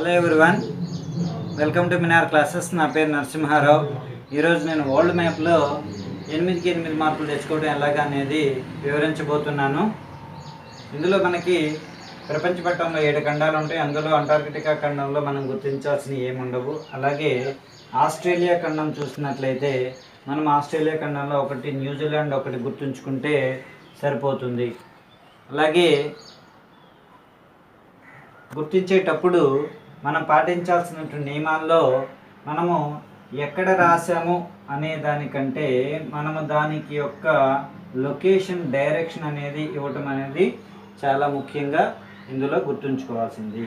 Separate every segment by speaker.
Speaker 1: Hello everyone welcome to Minar classes నా పేరు నరసింహారావు. ఈరోజు నేను వరల్డ్ మ్యాప్లో ఎనిమిదికి ఎనిమిది మార్కులు తెచ్చుకోవడం ఎలాగా అనేది వివరించబోతున్నాను. ఇందులో మనకి ప్రపంచ పట్టంలో ఏడు ఖండాలు ఉంటాయి. అందులో అంటార్కిటికా ఖండంలో మనం గుర్తించాల్సినవి ఏముండవు. అలాగే ఆస్ట్రేలియా ఖండం చూసినట్లయితే మనం ఆస్ట్రేలియా ఖండంలో ఒకటి న్యూజిలాండ్ ఒకటి గుర్తుంచుకుంటే సరిపోతుంది. అలాగే గుర్తించేటప్పుడు మనం పాటించాల్సినటువంటి నియమాల్లో మనము ఎక్కడ రాసాము అనే దానికంటే మనము దానికి యొక్క లొకేషన్ డైరెక్షన్ అనేది ఇవ్వటం అనేది చాలా ముఖ్యంగా ఇందులో గుర్తుంచుకోవాల్సింది.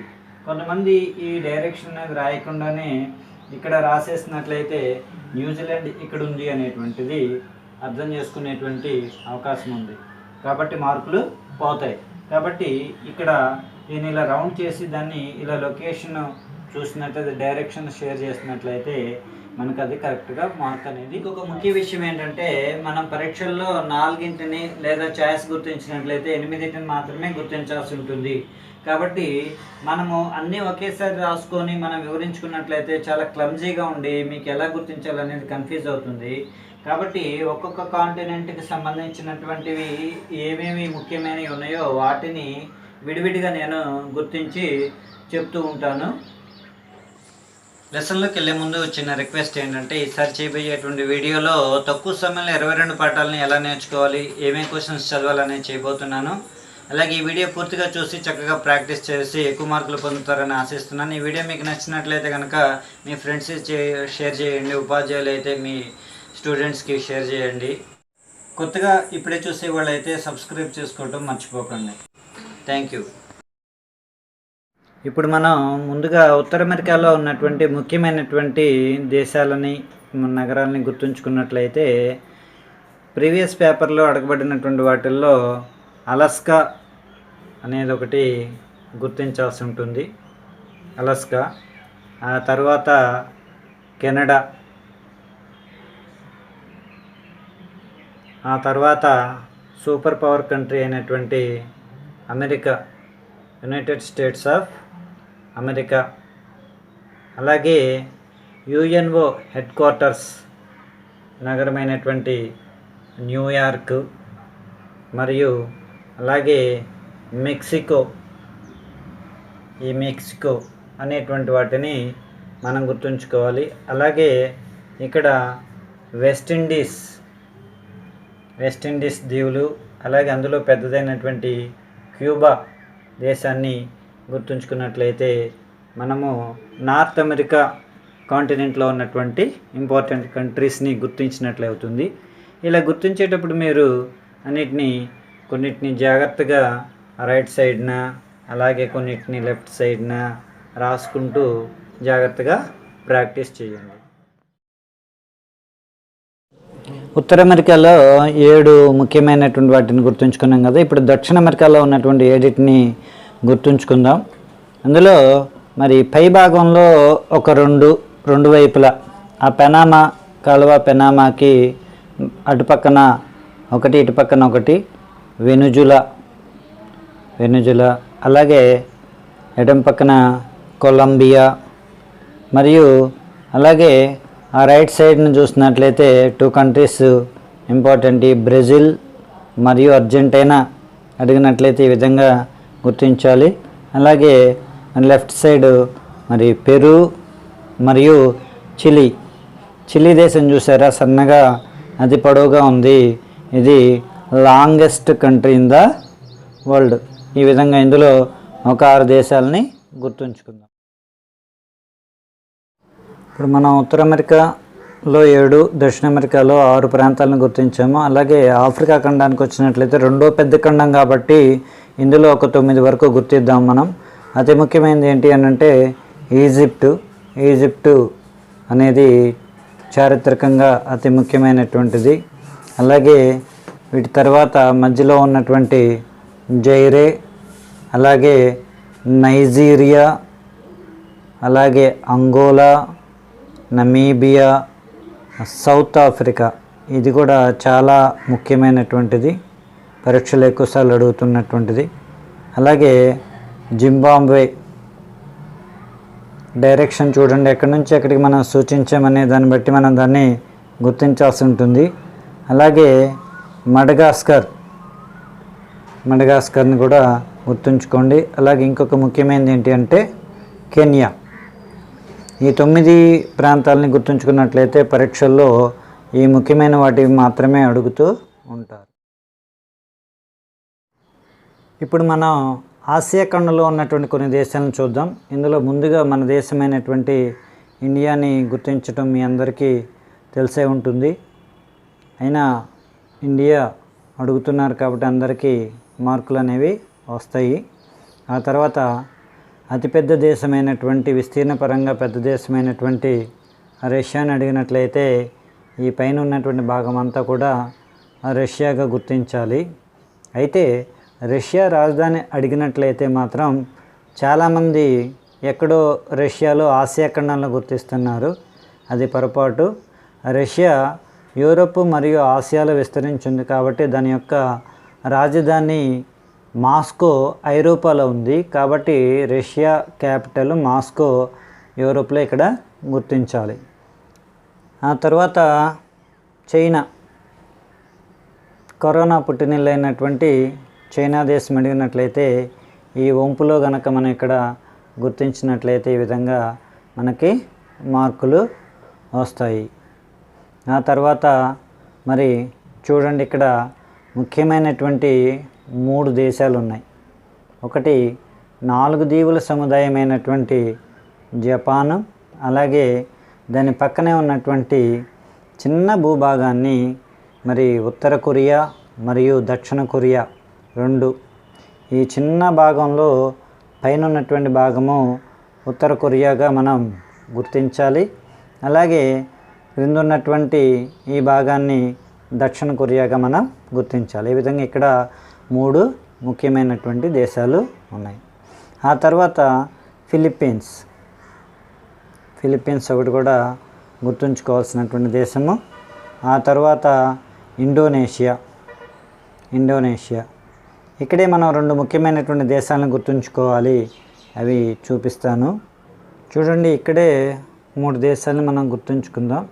Speaker 1: కొంతమంది ఈ డైరెక్షన్ అనేది రాయకుండానే ఇక్కడ రాసేసినట్లయితే న్యూజిలాండ్ ఇక్కడ ఉంది అనేటువంటిది అర్థం చేసుకునేటువంటి అవకాశం ఉంది. కాబట్టి మార్కులు పోతాయి. కాబట్టి ఇక్కడ నేను ఇలా రౌండ్ చేసి దాన్ని ఇలా లొకేషన్ చూసినట్లయితే డైరెక్షన్ షేర్ చేసినట్లయితే మనకు అది కరెక్ట్గా మార్క్ అనేది ఇంకొక ముఖ్య విషయం ఏంటంటే మనం పరీక్షల్లో నాలుగింటిని లేదా ఛాయిస్ గుర్తించినట్లయితే ఎనిమిదింటిని మాత్రమే గుర్తించాల్సి ఉంటుంది. కాబట్టి మనము అన్నీ ఒకేసారి రాసుకొని మనం వివరించుకున్నట్లయితే చాలా క్లమ్జీగా ఉండి మీకు ఎలా గుర్తించాలనేది కన్ఫ్యూజ్ అవుతుంది. కాబట్టి ఒక్కొక్క కాంటినెంట్కి సంబంధించినటువంటివి ఏమేమి ముఖ్యమైనవి ఉన్నాయో వాటిని విడివిడిగా నేను గుర్తించి చెప్తూ ఉంటాను. లెసన్లోకి వెళ్ళే ముందు చిన్న రిక్వెస్ట్ ఏంటంటే ఈసారి చేయబోయేటువంటి వీడియోలో తక్కువ సమయంలో ఇరవై రెండు పాఠాలను ఎలా నేర్చుకోవాలి ఏమేమి క్వశ్చన్స్ చదవాలని చేయబోతున్నాను. అలాగే ఈ వీడియో పూర్తిగా చూసి చక్కగా ప్రాక్టీస్ చేసి ఎక్కువ మార్కులు పొందుతారని ఆశిస్తున్నాను. ఈ వీడియో మీకు నచ్చినట్లయితే కనుక మీ ఫ్రెండ్స్ షేర్ చేయండి ఉపాధ్యాయులు అయితే మీ స్టూడెంట్స్కి షేర్ చేయండి. కొత్తగా ఇప్పుడే చూసే వాళ్ళైతే సబ్స్క్రైబ్ చేసుకోవటం మర్చిపోకండి. థ్యాంక్ యూ ఇప్పుడు మనం ముందుగా ఉత్తర అమెరికాలో ఉన్నటువంటి ముఖ్యమైనటువంటి దేశాలని నగరాలని గుర్తుంచుకున్నట్లయితే ప్రీవియస్ పేపర్లో అడగబడినటువంటి వాటిల్లో అలస్కా అనేది ఒకటి గుర్తించాల్సి ఉంటుంది. అలస్కా. ఆ తర్వాత కెనడా. ఆ తర్వాత సూపర్ పవర్ కంట్రీ అయినటువంటి America United States of America. అలాగే యుఎన్ఓ హెడ్ క్వార్టర్స్ నగరమైనటువంటి న్యూయార్క్ మరియు అలాగే మెక్సికో. ఈ మెక్సికో అనేటువంటి వాటిని మనం గుర్తుంచుకోవాలి. అలాగే ఇక్కడ వెస్టిండీస్ వెస్టిండీస్ దీవులు అలాగే అందులో పెద్దదైనటువంటి క్యూబా దేశాన్ని గుర్తుంచుకున్నట్లయితే మనము నార్త్ అమెరికా కాంటినెంట్లో ఉన్నటువంటి ఇంపార్టెంట్ కంట్రీస్ని గుర్తించినట్లే అవుతుంది. ఇలా గుర్తించేటప్పుడు మీరు అన్నిటినీ కొన్నిటిని జాగ్రత్తగా రైట్ సైడ్న అలాగే కొన్నిటిని లెఫ్ట్ సైడ్న రాసుకుంటూ జాగ్రత్తగా ప్రాక్టీస్ చేయండి. ఉత్తర అమెరికాలో ఏడు ముఖ్యమైనటువంటి వాటిని గుర్తుంచుకున్నాం కదా. ఇప్పుడు దక్షిణ అమెరికాలో ఉన్నటువంటి ఏడిటిని గుర్తుంచుకుందాం. అందులో మరి పై భాగంలో ఒక రెండు రెండు వైపులా ఆ పెనామా కాలువ పెనామాకి అటుపక్కన ఒకటి ఇటు పక్కన ఒకటి వెనుజుల వెనుజుల అలాగే ఎడం పక్కన కొలంబియా మరియు అలాగే ఆ రైట్ సైడ్ను చూసినట్లయితే టూ కంట్రీస్ ఇంపార్టెంట్ ఈ బ్రెజిల్ మరియు అర్జెంటీనా అడిగినట్లయితే ఈ విధంగా గుర్తించాలి. అలాగే లెఫ్ట్ సైడ్ మరి పెరు మరియు చిలీ చిలీ దేశం చూసారా? సన్నగా అతి పొడవుగా ఉంది. ఇది longest country in the world ఈ విధంగా ఇందులో ఒక ఆరు దేశాలని గుర్తుంచుకుందాం. ఇప్పుడు మనం ఉత్తర అమెరికాలో ఏడు దక్షిణ అమెరికాలో ఆరు ప్రాంతాలను గుర్తించాము. అలాగే ఆఫ్రికా ఖండానికి వచ్చినట్లయితే రెండో పెద్ద ఖండం కాబట్టి ఇందులో ఒక తొమ్మిది వరకు గుర్తిద్దాం మనం. అతి ముఖ్యమైనది ఏంటి అని అంటే ఈజిప్టు. ఈజిప్టు అనేది చారిత్రకంగా అతి ముఖ్యమైనటువంటిది. అలాగే వీటి తర్వాత మధ్యలో ఉన్నటువంటి జైరే అలాగే నైజీరియా అలాగే అంగోలా నమీబియా సౌత్ ఆఫ్రికా. ఇది కూడా చాలా ముఖ్యమైనటువంటిది పరీక్షలు ఎక్కువసార్లు అడుగుతున్నటువంటిది. అలాగే జింబాబ్వే డైరెక్షన్ చూడండి ఎక్కడి నుంచి ఎక్కడికి మనం సూచించామనే దాన్ని బట్టి మనం దాన్ని గుర్తించాల్సి ఉంటుంది. అలాగే మడగాస్కర్ మడగాస్కర్ని కూడా గుర్తుంచుకోండి. అలాగే ఇంకొక ముఖ్యమైనది ఏంటి అంటే కెన్యా. ఈ తొమ్మిది ప్రాంతాలని గుర్తుంచుకున్నట్లయితే పరీక్షల్లో ఈ ముఖ్యమైన వాటివి మాత్రమే అడుగుతూ ఉంటారు. ఇప్పుడు మనం ఆసియా ఖండంలో ఉన్నటువంటి కొన్ని దేశాలను చూద్దాం. ఇందులో ముందుగా మన దేశమైనటువంటి ఇండియాని గుర్తించడం మీ అందరికీ తెలిసే ఉంటుంది. అయినా ఇండియా అడుగుతున్నారు కాబట్టి అందరికీ మార్కులు అనేవి వస్తాయి. ఆ తర్వాత అతిపెద్ద దేశమైనటువంటి విస్తీర్ణ పరంగా పెద్ద దేశమైనటువంటి రష్యాని అడిగినట్లయితే ఈ పైన ఉన్నటువంటి భాగం అంతా కూడా రష్యాగా గుర్తించాలి. అయితే రష్యా రాజధాని అడిగినట్లయితే మాత్రం చాలామంది ఎక్కడో రష్యాలో ఆసియా ఖండంలో గుర్తిస్తున్నారు. అది పొరపాటు. రష్యా యూరప్ మరియు ఆసియాలో విస్తరించింది కాబట్టి దాని యొక్క రాజధాని మాస్కో ఐరోపాలో ఉంది. కాబట్టి రష్యా క్యాపిటల్ మాస్కో యూరోప్లో ఇక్కడ గుర్తించాలి. ఆ తర్వాత చైనా. కరోనా పుట్టినిల్లైనటువంటి చైనా దేశం అడిగినట్లయితే ఈ వంపులో గనక మనం ఇక్కడ గుర్తించినట్లయితే ఈ విధంగా మనకి మార్కులు వస్తాయి. ఆ తర్వాత మరి చూడండి ఇక్కడ ముఖ్యమైనటువంటి మూడు దేశాలు ఉన్నాయి ఒకటి నాలుగు దీవుల సముదాయమైనటువంటి జపాను అలాగే దాని పక్కనే ఉన్నటువంటి చిన్న భూభాగాన్ని మరి ఉత్తర కొరియా మరియు దక్షిణ కొరియా రెండు. ఈ చిన్న భాగంలో పైన ఉన్నటువంటి భాగము ఉత్తర కొరియాగా మనం గుర్తించాలి. అలాగే క్రింద ఉన్నటువంటి ఈ భాగాన్ని దక్షిణ కొరియాగా మనం గుర్తించాలి. ఈ విధంగా ఇక్కడ మూడు ముఖ్యమైనటువంటి దేశాలు ఉన్నాయి. ఆ తర్వాత ఫిలిప్పీన్స్. ఫిలిప్పీన్స్ ఒకటి కూడా గుర్తుంచుకోవాల్సినటువంటి దేశము. ఆ తర్వాత ఇండోనేషియా. ఇండోనేషియా. ఇక్కడే మనం రెండు ముఖ్యమైనటువంటి దేశాలను గుర్తుంచుకోవాలి. అవి చూపిస్తాను. చూడండి ఇక్కడే మూడు దేశాలను మనం గుర్తుంచుకుందాం.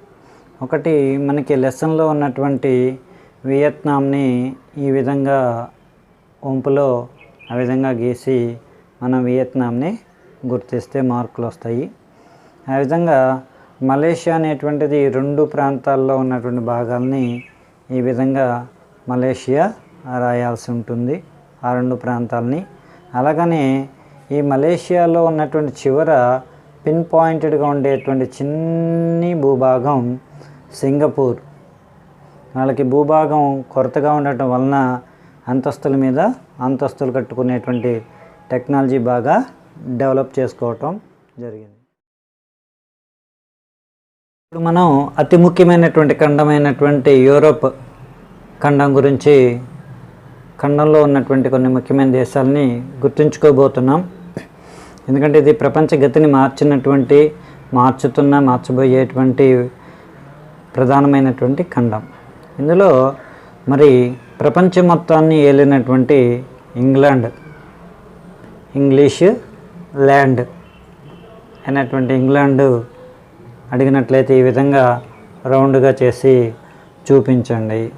Speaker 1: ఒకటి మనకి లెసన్లో ఉన్నటువంటి వియత్నాంని ఈ విధంగా వంపులో ఆ విధంగా గీసి మనం వియత్నాంని గుర్తిస్తే మార్కులు వస్తాయి. ఆ విధంగా మలేషియా అనేటువంటిది రెండు ప్రాంతాల్లో ఉన్నటువంటి భాగాల్ని ఈ విధంగా మలేషియా రాయాల్సి ఉంటుంది ఆ రెండు ప్రాంతాలని. అలాగనే ఈ మలేషియాలో ఉన్నటువంటి చివర పిన్ పాయింటెడ్గా ఉండేటువంటి చిన్ని భూభాగం సింగపూర్. వాళ్ళకి భూభాగం కొరతగా ఉండటం వలన అంతస్తుల మీద అంతస్తులు కట్టుకునేటువంటి టెక్నాలజీ బాగా డెవలప్ చేసుకోవటం జరిగింది. ఇప్పుడు మనం అతి ముఖ్యమైనటువంటి ఖండమైనటువంటి యూరోప్ ఖండం గురించి ఖండంలో ఉన్నటువంటి కొన్ని ముఖ్యమైన దేశాలని గుర్తుంచుకోబోతున్నాం. ఎందుకంటే ఇది ప్రపంచ గతిని మార్చినటువంటి మార్చుతున్న మార్చబోయేటువంటి ప్రధానమైనటువంటి ఖండం. ఇందులో మరి ప్రపంచం మొత్తాన్ని ఏలినటువంటి ఇంగ్లాండ్ ఇంగ్లీష్ ల్యాండ్ అనేటువంటి ఇంగ్లాండ్ అడిగినట్లయితే ఈ విధంగా రౌండ్గా చేసి చూపించండి.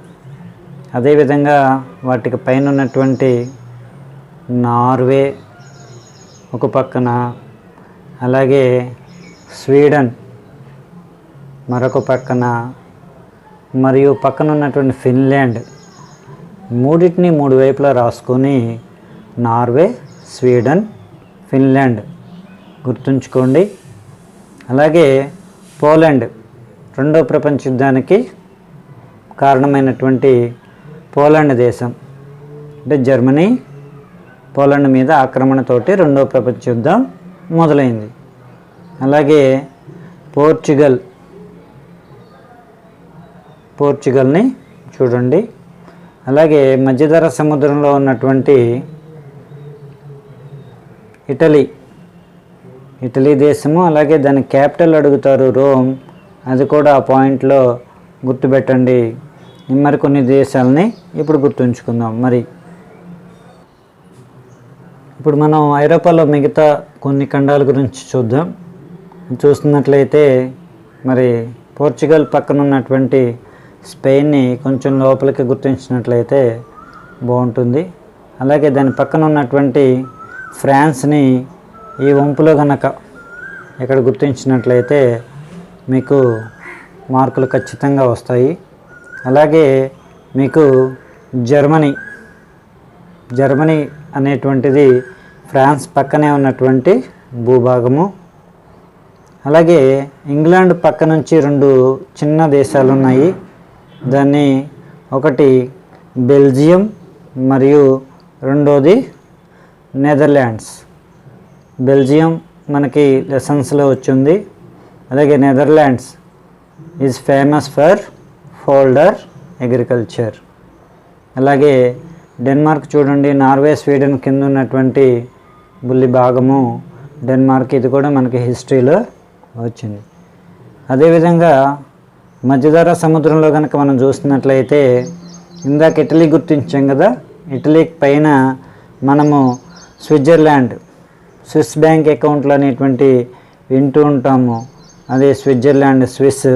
Speaker 1: అదేవిధంగా వాటికి పైన ఉన్నటువంటి నార్వే ఒక పక్కన అలాగే స్వీడన్ మరొక పక్కన మరియు పక్కన ఉన్నటువంటి ఫిన్లాండ్ మూడింటిని మూడు వైపులా రాసుకొని నార్వే స్వీడన్ ఫిన్లాండ్ గుర్తుంచుకోండి. అలాగే పోలాండ్ రెండో ప్రపంచ యుద్ధానికి కారణమైనటువంటి పోలాండ్ దేశం. అంటే జర్మనీ పోలాండ్ మీద ఆక్రమణతోటి రెండో ప్రపంచ యుద్ధం మొదలైంది. అలాగే పోర్చుగల్ పోర్చుగల్ని చూడండి. అలాగే మధ్యధర సముద్రంలో ఉన్నటువంటి ఇటలీ ఇటలీ దేశము అలాగే దాని క్యాపిటల్ అడుగుతారు రోమ్ అది కూడా ఆ పాయింట్లో గుర్తుపెట్టండి. మరికొన్ని దేశాలని ఇప్పుడు గుర్తుంచుకుందాం. మరి ఇప్పుడు మనం ఐరోపాలో మిగతా కొన్ని ఖండాల గురించి చూద్దాం. చూస్తున్నట్లయితే మరి పోర్చుగల్ పక్కన ఉన్నటువంటి స్పెయిన్ని కొంచెం లోపలికి గుర్తించినట్లయితే బాగుంటుంది. అలాగే దాని పక్కన ఉన్నటువంటి ఫ్రాన్స్ని ఈ వంపులో కనుక ఇక్కడ గుర్తించినట్లయితే మీకు మార్కులు ఖచ్చితంగా వస్తాయి. అలాగే మీకు జర్మనీ జర్మనీ అనేటువంటిది ఫ్రాన్స్ పక్కనే ఉన్నటువంటి భూభాగము. అలాగే ఇంగ్లాండ్ పక్క నుంచి రెండు చిన్న దేశాలు ఉన్నాయి దాన్ని ఒకటి బెల్జియం మరియు రెండోది నెదర్లాండ్స్. బెల్జియం మనకి లెసన్స్లో వచ్చింది. అలాగే Netherlands is famous for folder agriculture అలాగే డెన్మార్క్ చూడండి నార్వే స్వీడన్ కింద ఉన్నటువంటి బుల్లి భాగము డెన్మార్క్ ఇది కూడా మనకి హిస్టరీలో వచ్చింది. అదేవిధంగా మధ్యధర సముద్రంలో కనుక మనం చూస్తున్నట్లయితే ఇందాక ఇటలీ గుర్తించాం కదా? ఇటలీ పైన మనము స్విట్జర్లాండ్ స్విస్ బ్యాంక్ అకౌంట్లు అనేటువంటి వింటూ ఉంటాము. అదే స్విట్జర్లాండ్ స్విస్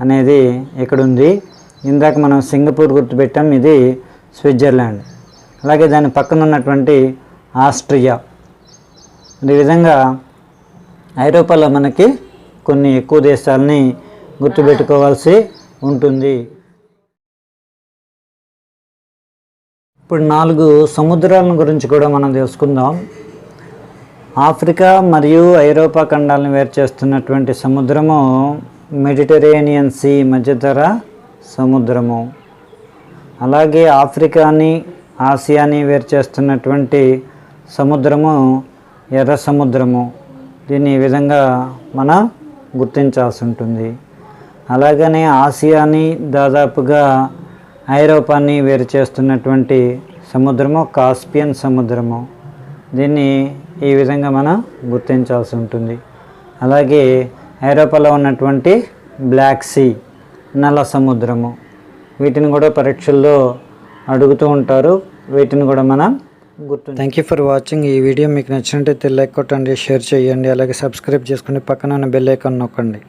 Speaker 1: అనేది ఇక్కడ ఉంది ఇందాక మనం సింగపూర్ గుర్తుపెట్టాం ఇది స్విట్జర్లాండ్. అలాగే దాని పక్కన ఉన్నటువంటి ఆస్ట్రియా. ఈ విధంగా ఐరోపాలో మనకి కొన్ని ఎక్కువ దేశాలని గుర్తుపెట్టుకోవాల్సి ఉంటుంది. ఇప్పుడు నాలుగు సముద్రాలను గురించి కూడా మనం తెలుసుకుందాం. ఆఫ్రికా మరియు ఐరోపా ఖండాలను వేరు చేస్తున్నటువంటి సముద్రము మెడిటరేనియన్ సీ మధ్యధర సముద్రము. అలాగే ఆఫ్రికాని ఆసియాని వేరు చేస్తున్నటువంటి సముద్రము ఎర్ర సముద్రము. దీన్ని ఈ విధంగా మనం గుర్తించాల్సి ఉంటుంది. అలాగనే ఆసియాని దాదాపుగా ఐరోపాని వేరు చేస్తున్నటువంటి సముద్రము కాస్పియన్ సముద్రము. దీన్ని ఈ విధంగా మనం గుర్తించాల్సి ఉంటుంది. అలాగే ఐరోపాలో ఉన్నటువంటి బ్లాక్ సీ నల్ల సముద్రము. వీటిని కూడా పరీక్షల్లో అడుగుతూ ఉంటారు. వీటిని కూడా మనం గుర్తు థ్యాంక్ యూ ఫర్ వాచింగ్ ఈ వీడియో. మీకు నచ్చినట్టయితే లైక్ కొట్టండి షేర్ చేయండి. అలాగే సబ్స్క్రైబ్ చేసుకుని పక్కన ఉన్న బెల్ ఐకాన్ నొక్కండి.